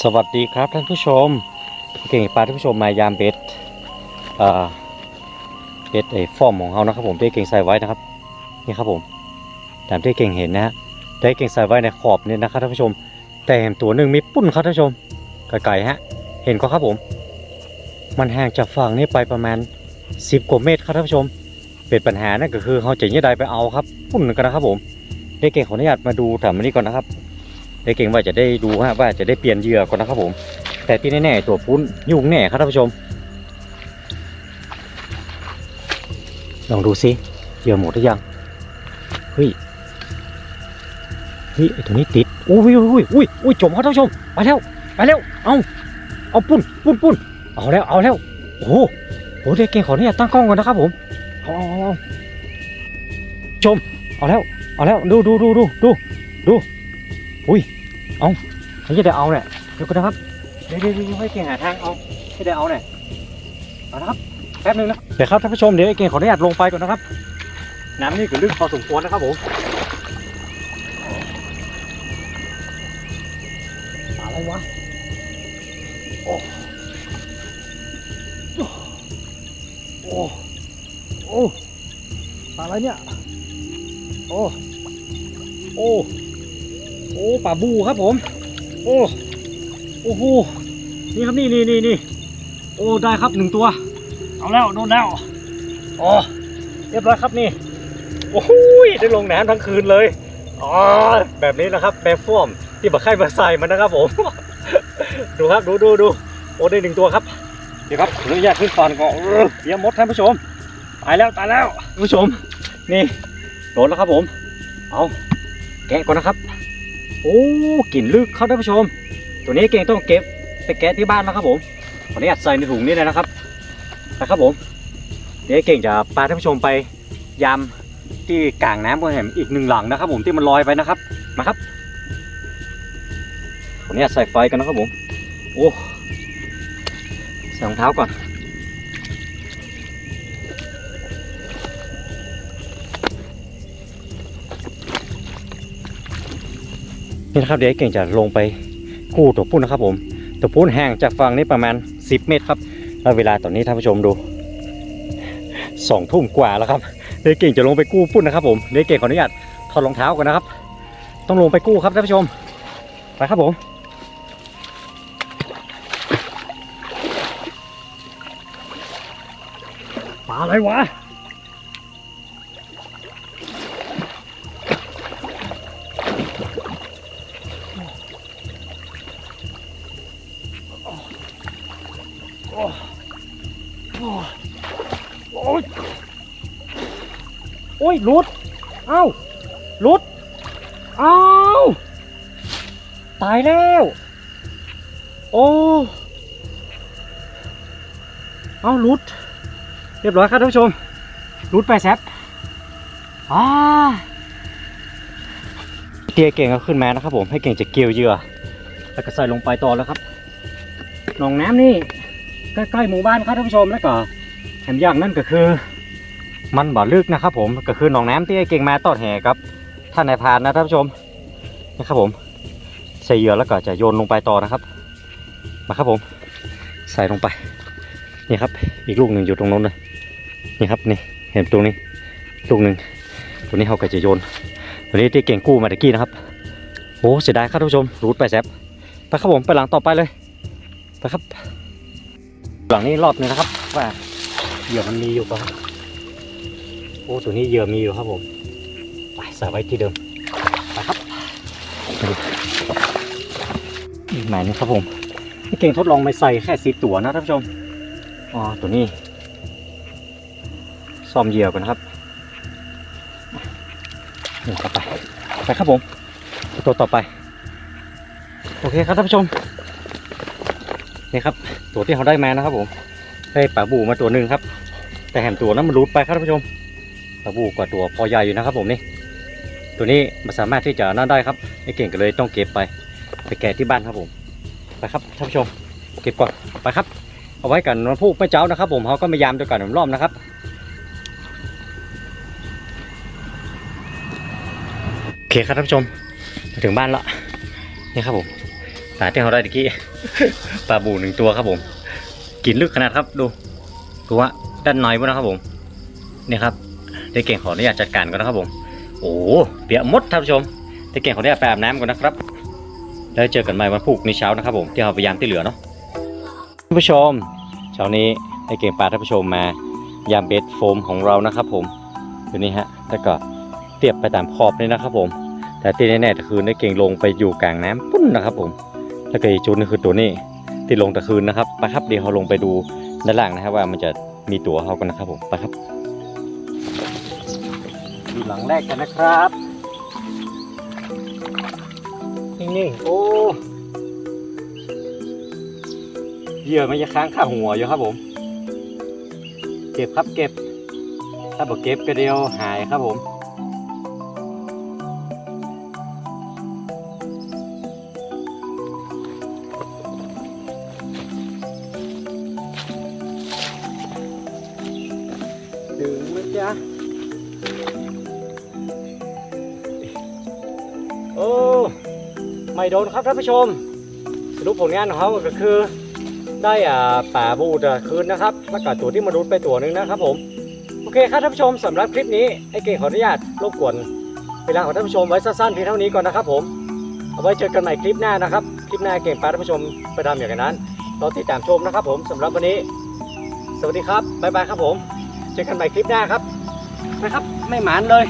สวัสดีครับท่านผู้ชมเก่งปลาท่านผู้ชมมายามเบ็ดเบ็ดไอ้ฟอร์มของเขานะครับผมที่เก่งใส่ไว้นะครับนี่ครับผมตามที่เก่งเห็นนะฮะแต่เก่งใส่ไว้ในขอบนี่นะครับท่านผู้ชม แต่เห็นตัวหนึ่งมีปุ้นครับท่านผู้ชมไกลๆฮะ เห็นก็ครับผม มันห่างจากฝั่งนี้ไปประมาณ 10กว่าเมตรครับท่านผู้ชม เป็นปัญหานั่นก็คือเขาจะยี่ใดไปเอาครับ ปุ้นกันนะครับผมเด็กเก่งขออนุญาตมาดูถามอันนี้ก่อนนะครับ ได้เก่งว่าจะได้ดูฮะว่าจะได้เปลี่ยนเหยื่อก่อนนะครับผม แต่ที่แน่ๆตัวพุ้นยุ่งแน่ครับท่านผู้ชม ลองดูสิเหยื่อหมดหรือยังเฮ้ยเฮ้ยไอตัวนี้ติดอุ้ยอุ้ยอุ้ยอุ้ยจมครับท่านผู้ชมไปแล้วไปแล้วเอาเอาปุ้นปุ้นปุ้นเอาแล้วเอาแล้วโอ้โหโอ้เด็กเก่งขออนุญาตตั้งกล้องก่อนนะครับผมเอาเอาเอาเอาชมเอาแล้วเอาแล้วดูดูดูดูดูดูอุ้ย เอาเขาจะได้เอาเนี่ยเดี๋ยวก่อนนะครับเดี๋ยวเดี๋ยวให้เก่งหาทางเอาให้ได้เอาเนี่ยเอานะครับแป๊บนึงนะเดี๋ยวครับท่านผู้ชมเดี๋ยวไอ้เก่งขออนุญาตลงไปก่อนนะครับ น้ำนี่ก็ลึกพอสมควรนะครับผมอะไรวะโอ้โอ้โอ้อะไรเนี่ยโอ้โอ้ อ้ป่าบูครับผม โอ้โอ้โหนี่ครับนี่นี่นี่นี่โอ้ได้ครับหนึ่งตัว เอาแล้วโดนแล้วโอ้เรียบร้อยครับนี่โอ้โหได้ลงน้ำทั้งคืนเลยอ๋อแบบนี้นะครับแบบฟอร์มที่บักไข่มาใส่มันนะครับผม ดูครับดูดูดูโอ้ได้หนึ่งตัวครับเดี๋ยวครับขออนุญาตขึ้นฟันก่อนเดี๋ยวมดท่านผู้ชมตายแล้วตายแล้วผู้ชม นี่โดนแล้วครับผม เอาแกะก่อนนะครับ โอ้กลิ่นลึกครับท่านผู้ชม ตัวนี้เก่งต้องเก็บไปแกะที่บ้านนะครับผมขออนุญาตใส่ในถุงนี้เลยนะครับนะครับผมเดี๋ยวเก่งจะพาท่านผู้ชมไปยามที่กลางน้ำบนแห่งอีกหนึ่งหลังนะครับ ผมที่มันลอยไปนะครับมาครับขออนุญาตใส่ไฟกันนะครับผมโอ้ใส่รองเท้าก่อน นี่นะครับเดี๋ยวเก่งจะลงไปกู้ตัวปุ้นนะครับ ผมตัวปุ้นห่างจากฝั่งนี้ประมาณ 10 เมตรครับแล้วเวลาตอนนี้ท่านผู้ชมดูสองทุ่มกว่าแล้วครับเดี๋ยวเก่งจะลงไปกู้ปุ้นนะครับ ผมเดี๋ยวเก่งขออนุญาตถอดรองเท้าก่อนนะครับ ต้องลงไปกู้ครับท่านผู้ชมไปครับผมปลาอะไรวะ อ้ยหลุด เอ้าหลุด เอ้า ตายแล้ว โอ้ เอ้าหลุด เรียบร้อยครับท่านผู้ชมหลุดไปแซบอ่าเตียเก่งก็ขึ้นมานะครับผม ให้เก่งจะเกี่ยวเหยื่อ แล้วก็ใส่ลงไปต่อแล้วครับ หนองน้ำนี่ใกล้ๆหมู่บ้านครับท่านผู้ชมแล้วก็แถมอย่างนั่นก็คือ มันบ่อลึกนะครับผมก็คือหนองน้ำที่ไอ้เก่งมาตอดแห่ครับท่านนายพานนะท่านผู้ชมนะครับผม ใส่เหยื่อแล้วก็จะโยนลงไปต่อนะครับ มาครับผม ใส่ลงไปนี่ครับ อีกลูกหนึ่งอยู่ตรงนู้นเลยนี่ครับนี่เห็นตรงนี้ลูกหนึ่งตัวนี้เขาก็จะโยนตัวนี้ที่เก่งกู้มาตะกี้นะครับโอ้เสียดายครับท่านผู้ชมรูดไปแซบไปครับผมไปหลังต่อไปเลยไปครับ หลังนี้รอบนึงนะครับว่าเหยื่อมันมีอยู่ปะ อ้ตัวนี้เหยื่อมีอยู่ครับผมไปใส่ไว้ที่เดิมไปครับไปดูอีกหมายนึงครับผมนี่เก่งทดลองไม่ใส่แค่สีตัวนะท่านผู้ชมอ๋อตัวนี้ซ่อมเหยื่อกันนะครับนี่ต่อไปไปครับผมตัวต่อไป โอเคครับท่านผู้ชมนี่ครับตัวที่เขาได้มานะครับผมได้ปลาบูมาตัวหนึ่งครับ แต่แหมตัวนั้นมันรูดไปครับท่านผู้ชม ปลาบูกว่าตัวพอใหญ่อยู่นะครับผมนี่ ตัวนี้มันสามารถที่จะนั่นได้ครับไอ้เก่งก็เลยต้องเก็บไป ไปแกะที่บ้านครับผม ไปครับท่านผู้ชม เก็บก่อนไปครับ เอาไว้กันวันพุธเมื่อเช้านะครับผมเขาก็มายามด้วยกันหนึ่งรอบนะครับโอเคครับท่านผู้ชมมาถึงบ้านแล้วนี่ครับผมปลาที่เขาได้ตะกี้ปลาบูหนึ่งตัวครับผมกินลึกขนาดครับดูดูว่าด้านในวะนะครับผมนี่ครับ ได้เก่งขออนุญาตจัดการก่อนนะครับผม โอ้เปียกมดท่านผู้ชมได้เก่งขออนุญาตไปอาบน้ำก่อนนะครับ แล้วเจอกันใหม่วันพรุ่งนี้เช้านะครับผมที่เราพยายามที่เหลือเนาะท่านผู้ชมเช้านี้ได้เก่งปลาท่านผู้ชมมายามเบ็ดโฟมของเรานะครับผมตัวนี้ฮะแล้วก็เตียบไปตามขอบนี่นะครับผม แต่ที่แน่ๆคือได้เก่งลงไปอยู่กลางน้ำปุ้นนะครับผม แล้วก็อีกจุดนึงคือตัวนี้ที่ลงตะคืนนะครับไปครับเดี๋ยวเราลงไปดูด้านล่างนะครับว่ามันจะมีตัวเขากันนะครับผมไปครับ ดูหลังแรกกันนะครับ นิ่งๆ โอ้เหยื่อมันจะค้างข้าหัวอยู่ครับผม เก็บครับเก็บ ถ้าบอกเก็บก็เดียวหายครับผมดึงนะจ๊ะ ไม่โดนครับท่านผู้ชมรุปผลงานของเขาก็คือได้อ่าป่าบูดคืนนะครับแล้วก็ตัวที่มารุดไปตัวหนึ่งนะครับผมโอเคครับท่านผู้ชมสำหรับคลิปนี้ไอ้เก่งขออนุญาตรบกวนเวลาของท่านผู้ชมไว้สั้นๆเพียงเท่านี้ก่อนนะครับ ผมเอาไว้เจอกันใหม่คลิปหน้านะครับคลิปหน้าเก่งปาท่านผู้ชมไปทำอย่างนั้นรอติดตามชมนะครับ ผมสำหรับวันนี้ สวัสดีครับบ๊ายบายครับผม เจอกันใหม่คลิปหน้าครับนะครับไม่หมานเลย